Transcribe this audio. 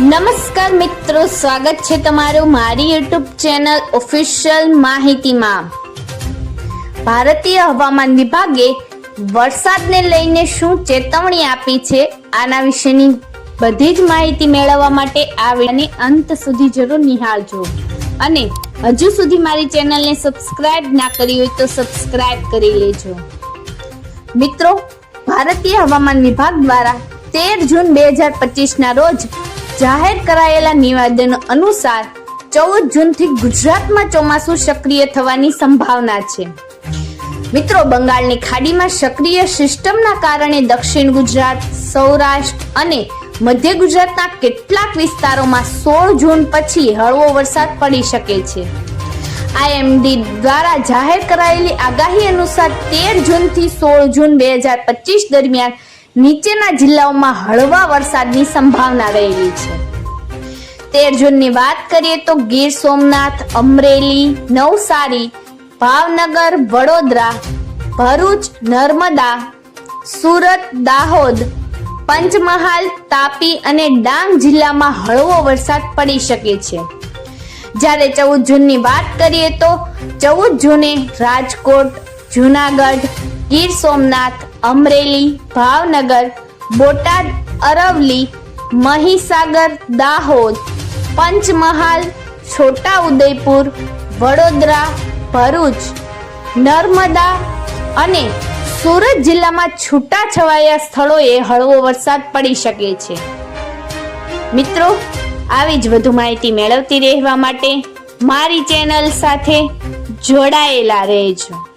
નમસ્કાર મિત્રો, સ્વાગત છે તમારું મારી યુટ્યુબ ચેનલ ઓફિશિયલ માહિતીમાં. ભારતીય હવામાન વિભાગે વરસાદને લઈને શું ચેતવણી આપી છે આના વિશેની બધી જ માહિતી મેળવવા માટે આ વિડીયોને અંત સુધી જરૂર નિહાળજો. અને હજુ સુધી મારી ચેનલને સબસ્ક્રાઇબ ના કરી હોય તો સબસ્ક્રાઇબ કરી લેજો. મિત્રો, ભારતીય હવામાન વિભાગ દ્વારા તેર જૂન બે હજાર પચીસના રોજ જાહેર કરાયેલા નિવેદનો અનુસાર ચૌદ જૂનથી ગુજરાતમાં ચોમાસું સક્રિય થવાની સંભાવના છે. મિત્રો, બંગાળની ખાડીમાં સક્રિય સિસ્ટમના કારણે દક્ષિણ ગુજરાત, સૌરાષ્ટ્ર અને મધ્ય ગુજરાતના કેટલાક વિસ્તારોમાં સોળ જૂન પછી હળવો વરસાદ પડી શકે છે. આઈએમડી દ્વારા જાહેર કરાયેલી આગાહી અનુસાર તેર જૂનથી સોળ જૂન બે હજાર પચીસ દરમિયાન નીચેના જિલ્લાઓમાં હળવા વરસાદની સંભાવના રહેલી છે. તેર જૂનની વાત કરીએ તો ગીર સોમનાથ, અમરેલી, નવસારી, ભાવનગર, વડોદરા, ભરૂચ, નર્મદા, સુરત, દાહોદ, પંચમહાલ, તાપી અને ડાંગ જિલ્લામાં હળવો વરસાદ પડી શકે છે. જ્યારે ચૌદ જૂનની વાત કરીએ તો ચૌદ જૂને રાજકોટ, જુનાગઢ, ગીર સોમનાથ અમરેલી, ભાવનગર, બોટાદ અરવલી મહીસાગર, દાહોદ, પંચમહાલ છોટા ઉદયપુર વડોદરા, ભરૂચ, નર્મદા અને સુરત જિલ્લામાં છૂટા છવાયા સ્થળોએ હળવો વરસાદ પડી શકે છે. મિત્રો, આવી જ વધુ માહિતી મેળવતી રહેવા માટે મારી ચેનલ સાથે જોડાયેલા રહેજો.